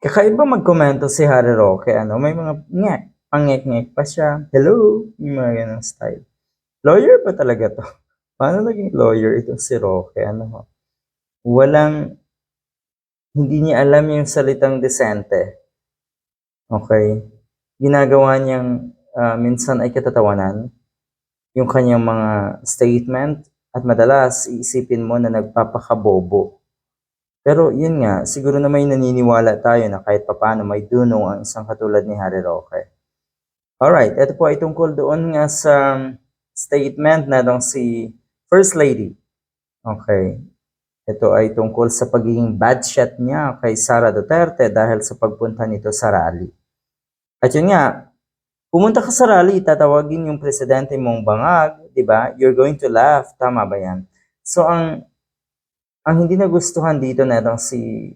Kakaiba magkomento si Harry Roque, ano, may mga ngek, pangek-ngek pa siya. Hello, yung mga ganong style. Lawyer pa talaga to. Paano naging lawyer itong si Roque? Ano? Walang, hindi niya alam yung salitang desente. Okay? Ginagawa niyang ah, minsan ay katatawanan yung kanyang mga statement at madalas iisipin mo na nagpapakabobo. Pero yun nga, siguro na may naniniwala tayo na kahit papano may dunong ang isang katulad ni Harry Roque. Alright, ito po ay tungkol doon nga sa statement na dong si First Lady. Okay. Ito ay tungkol sa pagiging bad shot niya kay Sara Duterte dahil sa pagpunta nito sa rally. At yun nga, pumunta ka sa rally, tatawagin yung presidente mong bangag, di ba? You're going to laugh. Tama ba yan? So, ang ang hindi nagustuhan dito na itong si,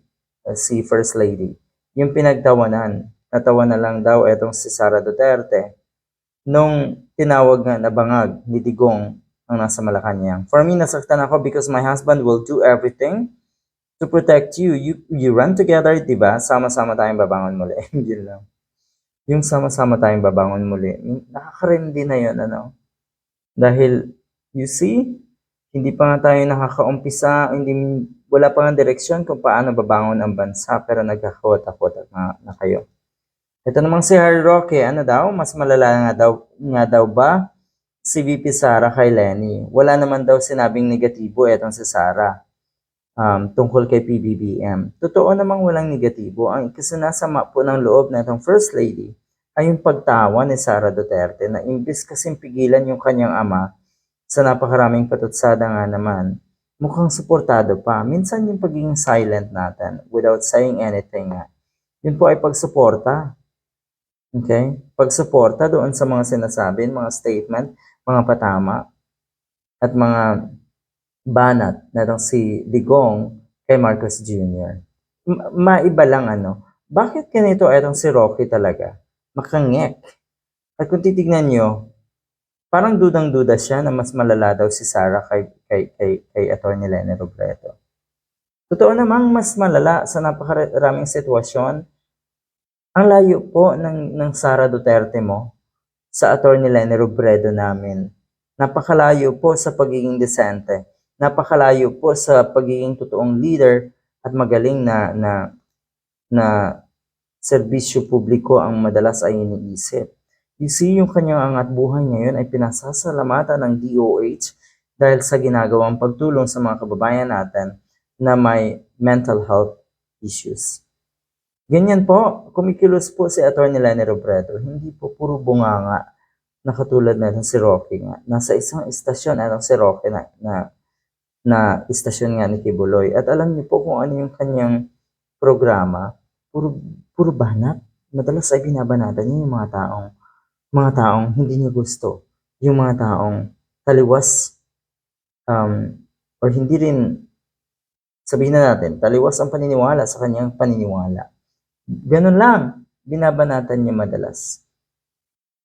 uh, si First Lady, yung pinagtawanan. Natawa na lang daw itong si Sara Duterte nung tinawag nga na bangag ni Digong ang nasa Malacanang. For me, nasaktan ako because my husband will do everything to protect you. You, you run together, di ba? Sama-sama tayong babangon muli. Yun lang. Yung sama-sama tayong babangon muli. Nakakarindi na yun, ano? Dahil, you see, hindi pa nga tayo nakakaumpisa, hindi, wala pa nga direksyon kung paano babangon ang bansa, pero nagkakawat-akot na, na kayo. Ito namang si Harry Roque, ano daw, mas malala nga daw, nga daw ba si VP Sara kay Lenny? Wala naman daw sinabing negatibo etong si Sara um, tungkol kay PBBM. Totoo namang walang negatibo. Ang kasinasama po ng loob na itong First Lady ay yung pagtawa ni Sara Duterte na imbis kasing pigilan yung kanyang ama sa napakaraming patutsada nga naman, mukhang suportado pa. Minsan yung pagiging silent natin without saying anything nga, yun po ay pagsuporta. Okay? Pagsuporta doon sa mga sinasabi, mga statement, mga patama, at mga banat na si Digong kay Marcos Jr. Ma- maiba lang ano, bakit ganito itong si Rocky talaga? Makangek. At kung titignan nyo, parang dudang-duda siya na mas malala daw si Sarah kay, kay, kay, kay Atty. Lenny Robredo. Totoo namang mas malala sa napakaraming sitwasyon. Ang layo po ng, ng Sara Duterte mo sa Atty. Lenny Robredo namin. Napakalayo po sa pagiging desente. Napakalayo po sa pagiging totoong leader at magaling na na na serbisyo publiko ang madalas ay iniisip. You see, yung kanyang angat buhay ngayon ay pinasasalamatan ng DOH dahil sa ginagawang pagtulong sa mga kababayan natin na may mental health issues. Ganyan po, kumikilos po si Atty. Lenny Robredo. Hindi po puro bunganga na katulad na si Rocky nga. Nasa isang istasyon, anong si Rocky na, na, na istasyon nga ni Kibuloy. At alam niyo po kung ano yung kanyang programa, puro, puro banat. Madalas ay binabanatan niya yung mga taong mga taong hindi niya gusto. Yung mga taong taliwas um, or hindi rin sabihin na natin, taliwas ang paniniwala sa kanyang paniniwala. Ganun lang, binabanatan niya madalas.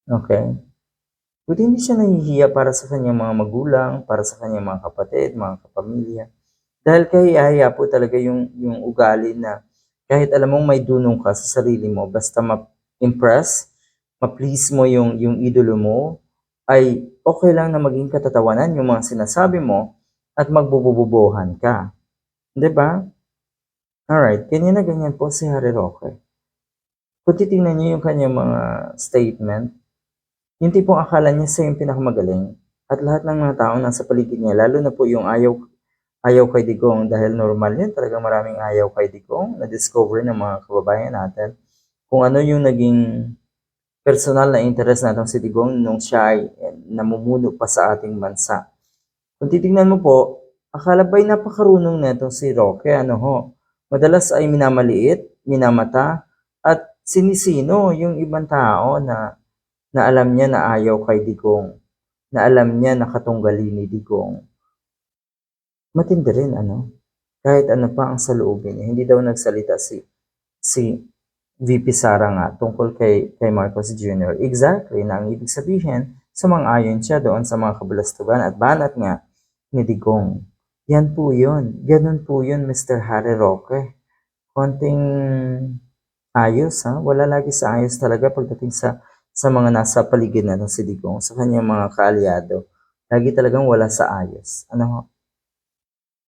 Okay? Buti hindi siya nahihiya para sa kanyang mga magulang, para sa kanyang mga kapatid, mga kapamilya. Dahil kahihiya po talaga yung, yung ugali na kahit alam mong may dunong ka sa sarili mo, basta ma-impress, ma-please mo yung, yung idolo mo, ay okay lang na maging katatawanan yung mga sinasabi mo at magbubububuhan ka. 'Di ba? Alright, ganyan na ganyan po si Harry Roque. Kung titingnan niyo yung kanyang mga statement, yung tipong akala niya siya yung pinakamagaling at lahat ng mga tao nasa paligid niya, lalo na po yung ayaw ayaw kay Digong dahil normal yan, talagang maraming ayaw kay Digong na-discover ng mga kababayan natin kung ano yung naging personal na interest natin si Digong nung siya ay eh, namumuno pa sa ating bansa. Kung titingnan mo po, akala ba'y napakarunong na itong si Roque, ano ho? Madalas ay minamaliit, minamata, at sinisino yung ibang tao na, na alam niya na ayaw kay Digong, na alam niya na katunggali ni Digong. Matindi rin, ano? Kahit ano pa ang saloobin hindi daw nagsalita si si VP Sara nga tungkol kay, kay Marcos Jr. Exactly na ang ibig sabihin, sumang-ayon siya doon sa mga kabulastugan at banat nga ni Digong. Yan po yun. Ganun po yun, Mr. Harry Roque. Konting ayos ha, wala lagi sa ayos talaga pagdating sa sa mga nasa paligid natin si Digong, sa kanyang mga kaalyado. Lagi talagang wala sa ayos. Ano?